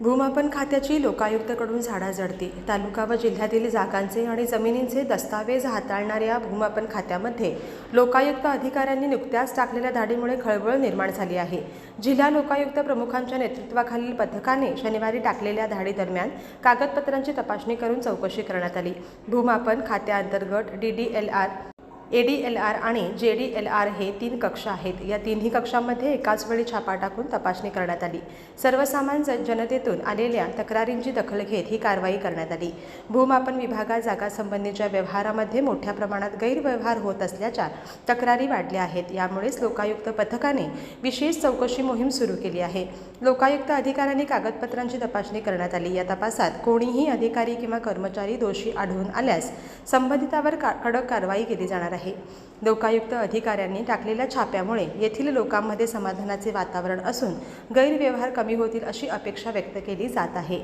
भूमापन खात्याची लोकायुक्तकडून झाडाझडती तालुका व जिल्ह्यातील जागांचे आणि जमिनींचे दस्तावेज हाताळणाऱ्या भूमापन खात्यामध्ये लोकायुक्त अधिकाऱ्यांनी नुकत्याच टाकलेल्या धाडीमुळे खळबळ निर्माण झाली आहे. जिल्हा लोकायुक्त प्रमुखांच्या नेतृत्वाखालील पथकाने शनिवारी टाकलेल्या धाडीदरम्यान कागदपत्रांची तपासणी करून चौकशी करण्यात आली. भूमापन खात्याअंतर्गत D D L R A D L R आणि जे डी एल आर हे तीन कक्ष आहेत. या तिन्ही कक्षांमध्ये एकाच वेळी छापा टाकून तपासणी करण्यात आली. सर्वसामान्य जनतेतून आलेल्या तक्रारींची दखल घेत ही कारवाई करण्यात आली. भूमापन विभागात जागासंबंधीच्या व्यवहारामध्ये मोठ्या प्रमाणात गैरव्यवहार होत असल्याच्या तक्रारी वाढल्या आहेत. यामुळेच लोकायुक्त पथकाने विशेष चौकशी मोहीम सुरू केली आहे. लोकायुक्त अधिकाऱ्यांनी कागदपत्रांची तपासणी करण्यात आली. या तपासात कोणीही अधिकारी किंवा कर्मचारी दोषी आढळून आल्यास संबंधितावर का कडक कारवाई केली जाणार आहे. लोकायुक्त अधिकाऱ्यांनी टाकलेल्या छाप्यामुळे येथील लोकांमध्ये समाधानाचे वातावरण असून गैरव्यवहार कमी होतील अशी अपेक्षा व्यक्त केली जात आहे.